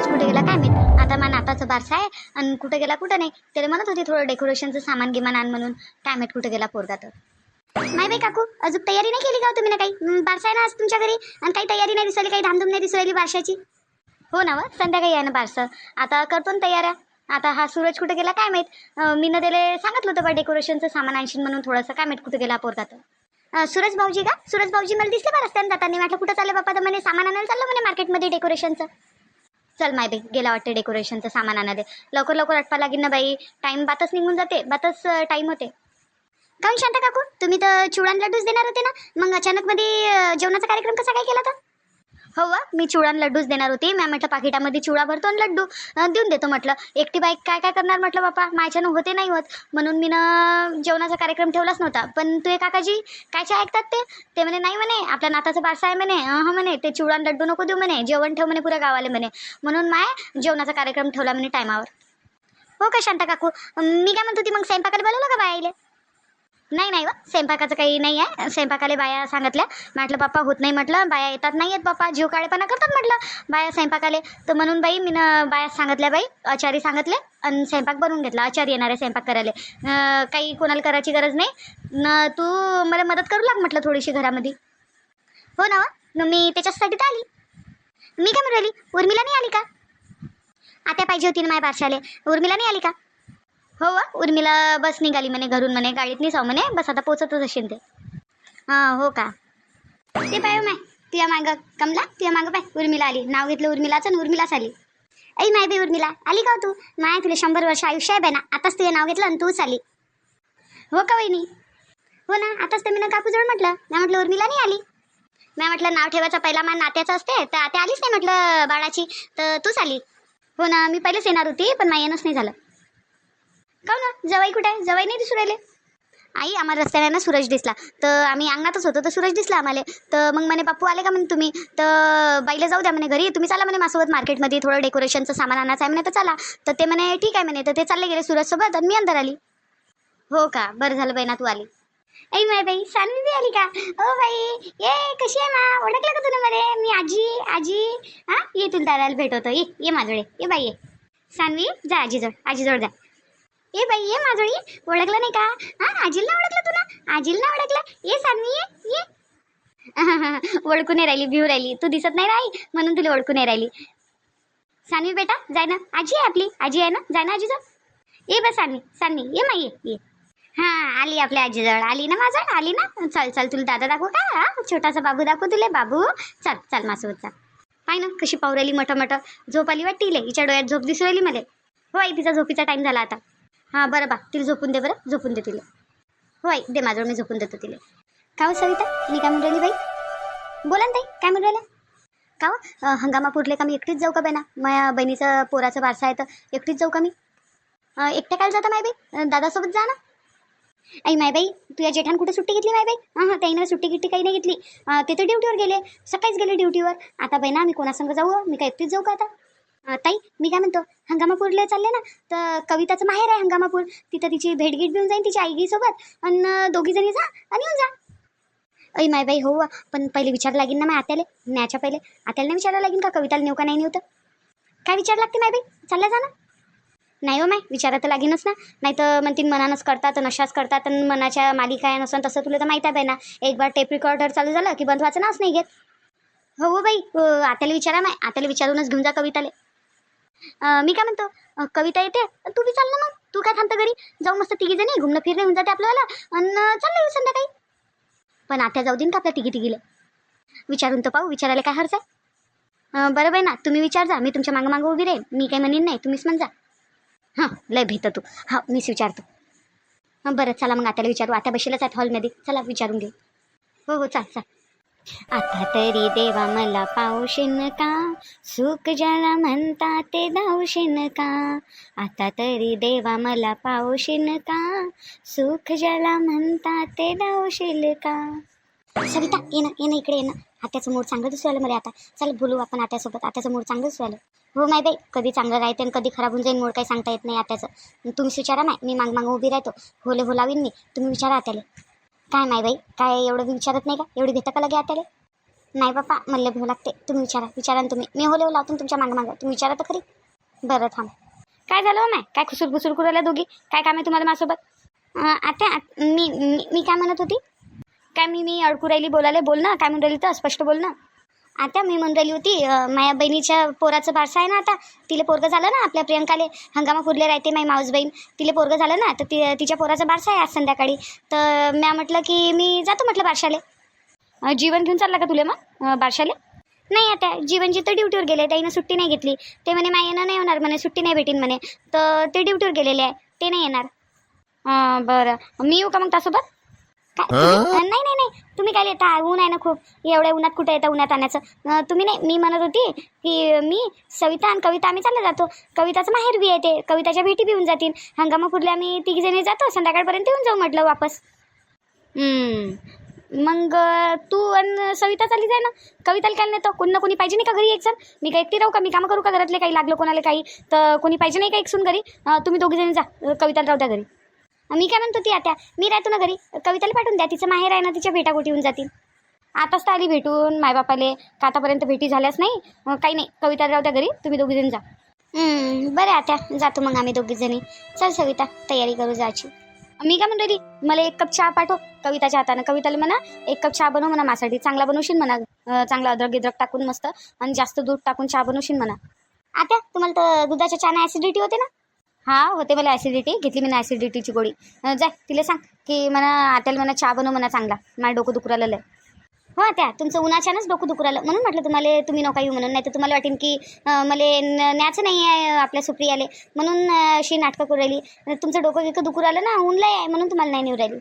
सूरज कुठे गेला काय माहीत? आता मा नाताचं बारसा आहे आणि कुठे गेला कुठं नाही. त्याला म्हणत होती थोडं डेकोरेशनचं सामान गिमान आण म्हणून. काय माहीत कुठे गेला पोरगा तर. नाही बाई काकू अजून तयारी नाही केली का हो तुम्ही ना काही? बारसा आहे ना आज तुमच्या घरी? आणि काही तयारी नाही दिसली काही धामधूम नाही दिसली बारशाची? हो ना व संध्याकाळी आहे ना बारसं. आता करतो ना तयाऱ्या. आता हा सूरज कुठे गेला काय माहीत? मी न त्याला सांगितलं होतं बा डेकोरेशनचं सामान आणशील म्हणून थोडंसं. काय माहीत कुठे गेला पोरगा तर. सूरज भाऊजी का? सूरज भाऊजी मला दिसले बा रस्त्याने जाताना. म्हटलं कुठं चालले बापा? तर म्हणे सामान आणायला चाललं म्हणे मार्केटमध्ये डेकोरेशनचं चल माय बाई गेला वाटते डेकोरेशनचं सामान आणायला लवकर लवकर आटपा लागेल ना बाई. टाईम बातच निघून जाते. बातच टाईम होते. काऊन शांता काकू? तुम्ही तर चिवडान लड्डूच देणार होते ना? मग अचानक मध्ये जेवणाचा कार्यक्रम कसा काय केला तर हो वा मी चिवडान लड्डूच देणार होती. मॅम म्हटलं पाकिटामध्ये चिवडा भरतो आणि लड्डू देऊन देतो म्हटलं. एकटी बाईक काय काय करणार म्हटलं बापा? माझ्यानं होते नाही होत. म्हणून मी ना जेवणाचा कार्यक्रम ठेवलाच नव्हता. पण तुझे काकाजी कायचे ऐकतात ते? ते म्हणे नाही म्हणे आपल्या नाताचं बारसा आहे म्हणे. हा म्हणे ते चिवडान लड्डू नको देऊ म्हणे. जेवण ठेव म्हणे पुऱ्या गावाले म्हणे. म्हणून माय जेवणाचा कार्यक्रम ठेवला म्हणे टायमावर. हो का शांता काकू? मी काय म्हणतो ती मग स्वयंपाकाला बोलवलं का बाईले नाही नाही वा. स्वयंपाकाचं काही नाही आहे. स्वयंपाकाले बाया सांगितल्या. म्हटलं पप्पा होत नाही म्हटलं. बाया येतात नाही येत पप्पा. जीव काळेपणा करतात म्हटलं. बाया स्वयंपाकाले. तर म्हणून बाई मी बाया सांगितल्या बाई आचारी सांगितले आणि स्वयंपाक बनवून घेतला. आचारी येणार आहे स्वयंपाक करायला. काही कोणाला करायची गरज नाही. न तू मला मदत करू लाग म्हटलं थोडीशी घरामध्ये. हो ना वा. मग मी त्याच्यासाठी तर आली. मी काय म्हणून राहिली? उर्मिला नाही आली का? आता पाहिजे होती ना माझ्या बारशाले उर्मिला नाही आली का? हो वा उर्मिला बस निघाली म्हणे घरून म्हणे गाडीत नाही जाऊ म्हणे बस आता पोचतच असेल ते. हां हो का? ते पाय माय तुझ्या मागं कमला तुझ्या मागं पाय उर्मिला आली. नाव घेतलं उर्मिलाचं आणि उर्मिलाच आली. ऐ माय बी उर्मिला आली का हो तू? माय तुला शंभर वर्ष आयुष्य आहे बाय ना आताच तुझं नाव घेतलं आणि तूच आली. हो का वहिनी? हो ना आताच तर मी ना काकूजवळ म्हटलं. मी म्हटलं उर्मिला नाही आली? मी म्हटलं नाव ठेवायचं पहिला मान नात्याचं असते तर आता आलीच नाही म्हटलं बाळाची तर तूच आली. हो ना मी पहिलेच येणार होती पण माझं येणंच नाही झालं. का ना जवाई कुठे आहे? जवाई नाही दिसू राहिले. आई आम्हाला रस्त्याने ना सूरज दिसला. तर आम्ही अंगणातच होतो तर सूरज दिसला आम्हाला. तर मग म्हणे बापू आले का म्हणे तुम्ही? तर बाईला जाऊ द्या म्हणे घरी. तुम्ही चला म्हणे माझ्यासोबत मार्केटमध्ये. थोडं डेकोरेशनचं सामान आणायचं आहे म्हणे तर चला. तर ते म्हणे ठीक आहे म्हणे. तर ते चालले गेले सूरजसोबत आणि मी अंदर आली. हो का? बरं झालं बाई ना तू आली. ऐ माय बाई सानवी बी आली का? ओ बाई ये कशी आहे मा? ओळखलं का तुला मध्ये मी आजी आजी. हां? ये तुला दादाला भेटवतो. ये ये माझ्याकडे. ये बाई ये. सानवी जा आजीजवळ. आजीजवळ जा. ए बाई ये माझोळी ओळखलं नाही का? हा आजीला ओळखलं तुला? आजीला ओळखलं? ये सानवी ये ये. ओळखून नाही राहिली भिऊ राहिली. तू दिसत नाही राही म्हणून तुला ओळखून नाही राहिली. सानवी बेटा जाय ना. आजी आहे आपली आजी आहे ना? जाय ना आजीजवळ. ये बस सानवी सानवी ये माई ये. ये हां आली आपल्या आजीजवळ. आली ना माझं? आली ना? चल चल तुला दादा दाखवू का? हा छोटासा बाबू दाखवू तुले बाबू. चल चल माझ्यासोबत चल. पाय ना कशी पावराली राहिली मठ झोप आली वाटते हिच्या डोळ्यात झोप दिसू राहिली मला. हो आई तिचा झोपीचा टाईम झाला आता. हां बरं बा. तिला झोपून दे बरं. झोपून दे तिला. हो आई दे माझ्यावर मी झोपून देतो तिला. का हो सविता? मी काय म्हणून राहिली बाई? बोला ना ताई काय म्हणून राहिला का हो? हंगामा अं, का मी? एकटीच जाऊ का बेना माझ्या बहिणीचं पोराचं वारसा आहे तर एकटीच जाऊ का मी? एकट्या काय जाता माय बाई? दादासोबत जा ना. आई माय बाई तुझ्या जेठान कुठे सुट्टी घेतली माय बाई? हां हां त्याईनं सुट्टी गिट्टी काही नाही घेतली. ते तर ड्युटीवर गेले. सकाळीच गेले ड्युटीवर. आता बहिणा मी कोणासंग जाऊ? हो? मी काय एकटीच जाऊ का आता? ताई मी काय म्हणतो हंगामापूरला चालले ना तर कविताचं माहेर आहे हंगामापूर. तिथं तिची भेटगीट घेऊन जाईन तिच्या आईगीसोबत आणि दोघी जणी जा आणि येऊन जा. अय माय बाई हो पण पहिले विचार लागेल ना माय आत्याले न्याच्या पहिले. आत्याला नाही विचारायला लागेल का कविताला नेऊ का नाही नेऊ तर? काय विचार लागते माय बाई? चालल्या जा ना. नाही हो माय विचारा तर लागेनच ना. नाही तर म्हणतील मनानंच करतात नशाच करतात आणि मनाच्या मालिका आहे नसून तसं तुला तर माहीत आहे बाई ना एक बार टेप रिकॉर्डर चालू झालं की बंद नावच नाही घेत. हो हो बाई आत्याला विचारा माय आत्याला विचारूनच घेऊन जा कविताले. अं, मी काय म्हणतो? अं, कविता येते. तू बी चाल ना मग. तू काय थांबतं घरी? जाऊ मस्त तिघी जणी. घुमणं फिरणं होऊन जाते आपल्याला आणि चाललं येऊ संध्याकाळी. पण आत्या जाऊ देईन का आपल्या तिघी तिघीले. विचारून तर पाहू. विचारायला काय हरच आहे? अं, बरं बाई ना. तुम्ही विचार जा. मी तुमच्या मागं मागं उभी राहीन. मी काही म्हणेन नाही. तुम्हीच म्हणजा. हां लय भेट तू. हां मीच विचारतो. हां बरं. चला मग आत्याला विचारू. आता बशीलाच आहेत हॉलमध्ये. चला विचारून घेऊ. हो हो चाल चाल. आता तरी देवा मला पावशीन का? सुख ज्याला म्हणता ते धावशीन का? आता तरी देवा मला पावशीन का? सुख ज्याला म्हणता ते धावशील का? सविता ये ना ये ना इकडे ये ना. आत्याचं मूड चांगलं दिसू आलं मला आता. चल बोलू आपण आत्यासोबत. आत्याचं मूड चांगलं दिसू आलं हो माय बाई कधी चांगलं राहते आणि कधी खराब होऊन जाईन मूड काही सांगता येत नाही आत्याचं. तुम्हीच विचारा नाही मी माग माग उभी राहतो. होले हो लावीन मी तुम्ही विचारा आत्याला. काय नाही बाई काय एवढं विचारत नाही का? एवढी घेता का लगे आत्याले? नाही बाप्पा मला भेव लागते. तुम्ही विचारा विचारा ना तुम्ही. मी हो लेव लावतो तुमच्या मागं मागं. तुम्ही विचारा तर खरी. बरं थांब. काय झालं हो माय? काय खुसूर खुसूर करू दोघी? काय काम आहे तुम्हाला माझ्यासोबत? आता मी मी मी काय म्हणत होती? काय मी मी अडकू राहिली बोलायला? बोल ना. काय म्हणून राहिली तर? स्पष्ट बोल ना. आता मी म्हणून राहिली होती माझ्या बहिणीच्या पोराचं बारसं आहे ना आता तिला पोरगं झालं ना आपल्या प्रियंकाले हंगामा फुरले राहते माझी माऊस बहीण तिला पोरगं झालं ना तर ती तिच्या पोराचं बारसं आहे आज संध्याकाळी तर म्या म्हटलं की मी जातो म्हटलं बारशाले. जीवन घेऊन चालला का तुले मग बारशाले? नाही आता जीवनजी तर ड्युटीवर गेले त्याईनं सुट्टी नाही घेतली ते म्हणे माय येणं नाही होणार म्हणे सुट्टी नाही भेटीन म्हणे तर ते ड्युटीवर गेलेले आहे ते नाही येणार. बरं. मी येऊ का मग त्यासोबत नाही नाही नाही. तुम्ही काय येता? ऊन आहे ना खूप. एवढ्या उन्हात कुठं येतं? उन्हात आणायचं. तुम्ही नाही मी म्हणत होती की मी सविता आणि कविता आम्ही चालला जातो. कविताचं माहेर बी आहे ते. कविताच्या भेटी बी होऊन जातील. हंगामा फुरले आम्ही तिघी जणी जातो. संध्याकाळपर्यंत येऊन जाऊ म्हटलं वापस. मग तू आणि सविता चालली जाय ना. कविताला काय नेतो कोणी ना कोणी पाहिजे नाही का घरी एक जण मी काय एकटी राहू का? मी कामं करू का? घरातले काही लागलं कोणाला काही? तर कोणी पाहिजे नाही का एक सून घरी तुम्ही दोघी जणी जा. कविताला राहू द्या घरी. मी काय म्हणतो ती आता? मी राहतो ना घरी. कविताला पाठवून द्या. तिचं माहेर आहे ना तिच्या भेटा गोटी होऊन जातील. आताच तर आली भेटून. मायबापाले का आतापर्यंत भेटी झाल्याच नाही? काही नाही. कविताला राहू द्या घरी. तुम्ही दोघी जणी जा. बरं आता. जातो मग आम्ही दोघी जणी. चल सविता तयारी करू जायची मी काय म्हणतो री मला एक कप चहा पाठव. कविताच्या हातानं. कविताला म्हणा एक कप चहा बनव म्हणा माझ्यासाठी. चांगला बनवशील म्हणा. चांगला अद्रक गिद्रक टाकून मस्त. आणि जास्त दूध टाकून चहा बनवशील म्हणा. आता? तुम्हाला तर दुधाच्या चहाने ॲसिडिटी होते ना? हा होते मला ॲसिडिटी घेतली मी ॲसिडिटीची गोळी. जाय तिला सांग की म्हणा आत्याला म्हणा चहा बनव म्हणा चांगला. माझं डोकं दुखू राहिलं लय. हो त्या तुमचं उन्हाच्यानंच डोकं दुखू राहिलं म्हणून म्हटलं तुम्हाला तुम्ही नका येऊ म्हणून. नाही तर तुम्हाला वाटेन की मला न- न्यायचं नाही आहे आपल्या सुप्रियाले. म्हणून अशी नाटकं करू राहिली. तुमचं डोकं गिकं दुखू राहिलं ना ऊन आहे. म्हणून तुम्हाला नाही नेऊ राहिली.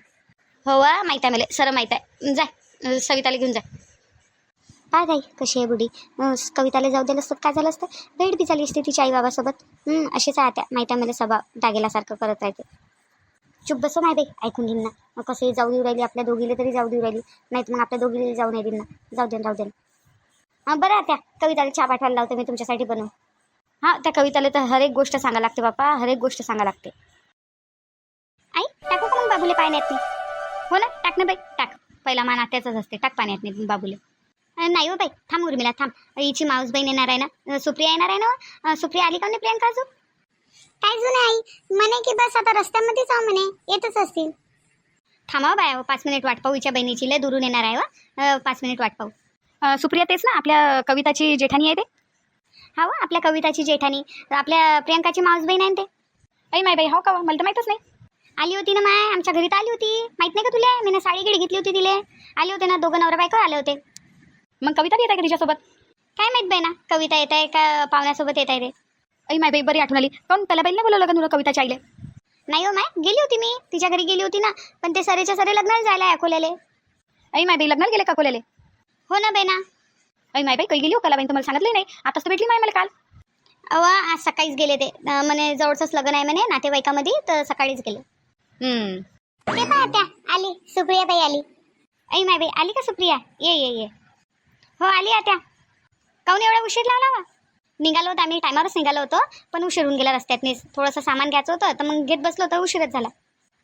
हो वा माहीत आहे मला. सर माहीत आहे. जाय सविताला घेऊन जा. पाय बाई कशी आहे बुडी? कविताला जाऊ दिलं असतं काय झालं असतं? भेट बी झाली असते तिच्या आईबाबासोबत. असेच अशीच आहे त्या माहीत आहे मला सभा डागेल्यासारखं करत राहते. चुप बसो हो, नाही बाई. ऐकून घेईन ना. मग कसंही जाऊ देऊ राहिली आपल्या दोघीला तरी जाऊ देऊ राहिली. नाही तर मग आपल्या दोघीला जाऊ नाही देईन ना. जाऊ दे ना, जाऊ दे हां बरं त्या कविताला चहा पाठवायला लावते मी तुमच्यासाठी बनवू हां त्या कविताला तर हर एक गोष्ट सांगा लागते बापा हर एक गोष्ट सांगा लागते. आई टाकू का मग बाबूले पाण्यात नाही हो ना टाक ना बाई टाक. पहिला मान आत्याचाच असते. टाक पाण्यात नाही बाबूले. नाही हो बाई थांब उर्मिला थांब. हिची माऊस बहीण येणार आहे ना? सुप्रिया येणार आहे ना अं, सुप्रिया आली का नाही प्रियंका अजून? काय जुनं आई म्हणे की बस आता रस्त्यामध्ये जाऊ म्हणे येतच असतील. थांबा बाय हो, पाच मिनिट वाट पाहू. हिच्या बहिणीची लय दुरून येणार आहे वा अं, पाच मिनिट वाट पाहू. सुप्रिया तेच ना आपल्या कविताची जेठानी आहे ते? हा वा आपल्या कविताची जेठानी आपल्या प्रियंकाची माऊस बहीण आहे ना ते? ऐ माय बाई हो का? मला तर माहीतच नाही. आली होती ना माय आमच्या घरी तर आली होती. माहीत नाही का तुला? मी ना साडी गिडी घेतली होती तिले. आले होते ना दोघं नवरा बायको आले होते. मग कविता येत आहे का तिच्यासोबत? काय माहीत बाई ना कविता येत आहे का पाहुण्यासोबत येत आहे ते? ऐ माय बाई बरी आठवण आली. काऊन त्याला बाईला बोलवलं का तुला कविताच्या आईले? नाही हो माय गेली होती मी. तिच्या घरी गेली होती ना. पण ते सरेच्या सरे लग्नाला जायला आहे अकोल्याले. ऐ माय बाई लग्नाला गेले का कोल्याले हो ना बाई ना. ऐ माय बाई काही गेली हो कला बाई तुम्हाला सांगितलं नाही. आताच तर भेटली माय मला काल. अव आज सकाळीच गेले ते. अं, म्हणे जवळचंच लग्न आहे म्हणे नातेवाईकामध्ये तर सकाळीच गेले. हम्म. ते आली. सुप्रिया बाई आली. ऐ माय बाई आली का सुप्रिया? ये ये ये. हो आली आत्या काहून एवढा उशीर लावला वा निघालो होतो आम्ही टायमावरच निघालो होतो पण उशीर होऊन गेला रस्त्यातनी. थोडंसं सामान घ्यायचं होतं तर मग घेत बसलो तर उशीरच झाला.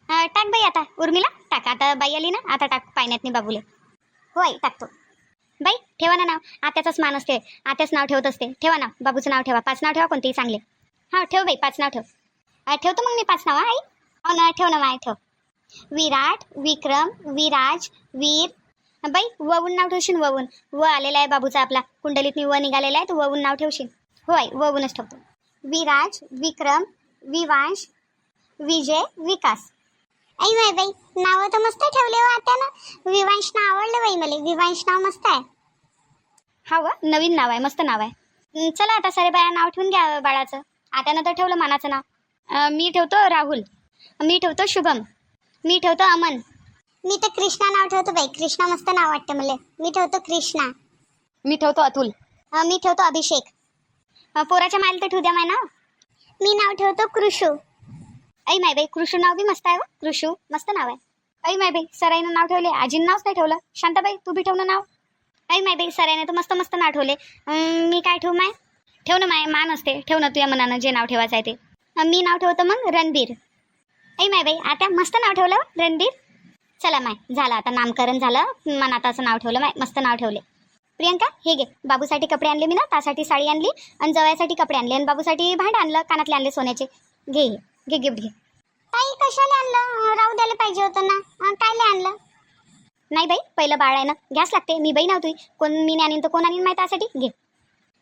अं, टाक बाई आता उर्मिला. टाक आता बाई आली ना आता टाक पाण्यात बाबूले. होय टाकतो बाई ठेवा ना नाव. आत्याचंच मान असते. आत्याच नाव ठेवत असते. ठेवा ना बाबूचं नाव ठेवा. पाच नाव ठेवा कोणतेही चांगले. हा ठेव बाई पाच नाव ठेव. अं, ठेवतो मग मी पाच नाव आई? हो ना ठेव ना माय ठेव. विराट विक्रम विराज वीर बाई ववून नाव ठेवशील ववून व आलेला आहे बाबूचा आपला. कुंडलीत व निघालेला आहे तर ववून नाव ठेवशील. हो आई ववूनच ठेवतो. विराज विक्रम विवांश विजय विकास. आई बाई बाई नावं तर मस्त ठेवले हो आता ना विवांश नाव आवडलं बाई मला. विवांश नाव मस्त आहे. हा व नवीन नाव आहे मस्त नाव आहे. चला आता सारे बाया नाव ठेवून घ्या बाळाचं. आत्यानं तर ठेवलं मानाचं नाव. मी ठेवतो राहुल. मी ठेवतो शुभम. मी ठेवतो अमन. मी तर कृष्णा नाव ठेवतो बाई. कृष्णा मस्त नाव वाटतं मला. मी ठेवतो कृष्णा. मी ठेवतो अतुल. अं, मी ठेवतो अभिषेक. अं, पोराच्या मायला तर ठेवू द्या माय नाव. मी नाव ठेवतो कृषू. ऐ माय बाई कृषू नाव बी मस्त आहे व कृषू मस्त नाव आहे. ऐ माय बाई सराईनं नाव ठेवले आजीनं नावच नाही ठेवलं. शांताबाई तू बी ठेव ना नाव. ऐ माय बाई सराईने तर मस्त मस्त नाव ठेवले. अं, मी काय ठेवू माय? ठेव ना माय मान असते. ठेव ना तुझ्या मनानं जे नाव ठेवायचं आहे ते. अं, मी नाव ठेवतो मग रणबीर. ऐ माय बाई आता मस्त नाव ठेवलं व, रणबीर. चला माय झालं आता नामकरण झालं. मनाताचं नाव ठेवलं माय मस्त नाव ठेवले. प्रियंका हे घे. बाबूसाठी कपडे आणले मी ना त्यासाठी साडी आणली आणि जवयासाठी कपडे आणले आणि बाबूसाठी भांडे आणलं कानातले आणले सोन्याचे. घे. घे गिफ्ट घे. ताई कशाला आणलं? राहू द्यायला पाहिजे होतं ना. काय आणलं? नाही बाई पहिलं बाळ आहे ना. घ्यास लागते. मी बाई नव्हती कोण मी नाही आणीन तर कोण आणीन माहिती त्यासाठी? घे.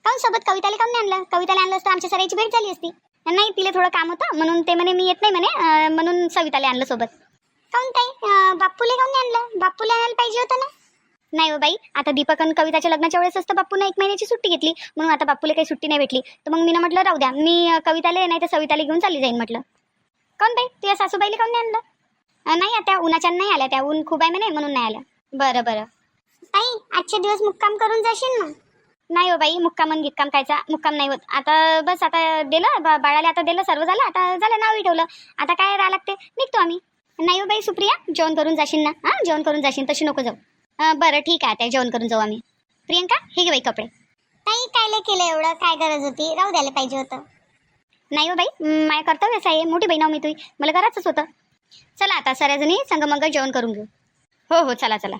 काऊन सोबत कविताला काऊन नाही आणलं? कविताला आणलं असतं आमच्या सराईची भेट झाली असती. नाही तिला थोडं काम होतं म्हणून ते म्हणे मी येत नाही म्हणे. म्हणून सविताला आणलं सोबत. काऊन ताई? बाप्पूला काऊन नाही आणलं? बाप्पूला आणायला पाहिजे होतं ना? नाही हो बाई आता दीपक आणि कविताच्या लग्नाच्या वेळेस असतं बाप्पूने एक महिन्याची सुट्टी घेतली. म्हणून आता बाप्पूला काही सुट्टी नाही भेटली. तर मग मी ना म्हटलं राहू द्या. मी कविताला नाही तर सविताला घेऊन चालली जाईन म्हटलं. काऊन बाई? तुझ्या सासूबाईला काऊन नाही आणलं? नाही त्या उन्हाच्या नाही आल्या त्या. ऊन खूप आहे म्हणे म्हणून नाही आल्या. बरं बरं. ताई आजचे दिवस मुक्काम करून जाशील ना? नाही हो बाई मुक्काम आणि गिक्काम कायचा? मुक्काम नाही होत. आता बस आता दिलं. बाळाला आता दिलं सर्व झालं. आता झालं नावही ठेवलं. आता काय राहा लागते? निघतो आम्ही. नाही हो बाई सुप्रिया जेवण करून जाशील ना? हां जेवण करून जाशील तशी नको जाऊ. अं, बरं ठीक आहे आता जेवण करून जाऊ आम्ही. प्रियंका हे घे बाई कपडे. ताई कायले केलं एवढं? काय गरज होती? राहू द्यायला पाहिजे होतं. नाही हो बाई म, माझं कर्तव्यच आहे. मोठी बहीण आहो मी तुझी. मला करायचंच होतं. चला आता सऱ्याजणी संगमंगल जेवण करून घेऊ. हो हो चला चला.